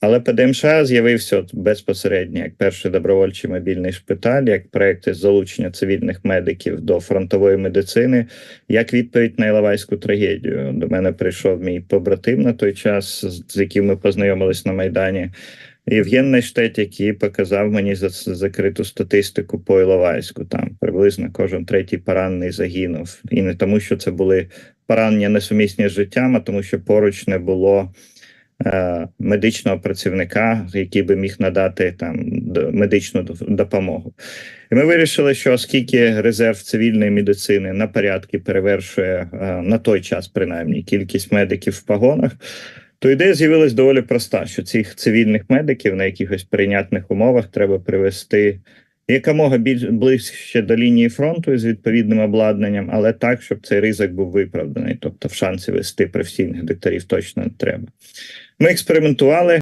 Але ПДМШ з'явився безпосередньо як перший добровольчий мобільний шпиталь, як проект із залучення цивільних медиків до фронтової медицини, як відповідь на Іловайську трагедію. До мене прийшов мій побратим на той час, з- яким ми познайомились на Майдані. Євген Найштет, який показав мені за закриту статистику по Іловайську. Там приблизно кожен третій поранений загинув. І не тому, що це були поранення несумісні з життям, а тому, що поруч не було медичного працівника, який би міг надати там медичну допомогу. І ми вирішили, що оскільки резерв цивільної медицини на порядки перевершує е, на той час, принаймні, кількість медиків в погонах. То ідея з'явилась доволі проста: що цих цивільних медиків на якихось прийнятних умовах треба привести якомога більш ближче до лінії фронту з відповідним обладнанням, але так, щоб цей ризик був виправданий. Тобто, в шансі вести професійних докторів точно не треба. Ми експериментували.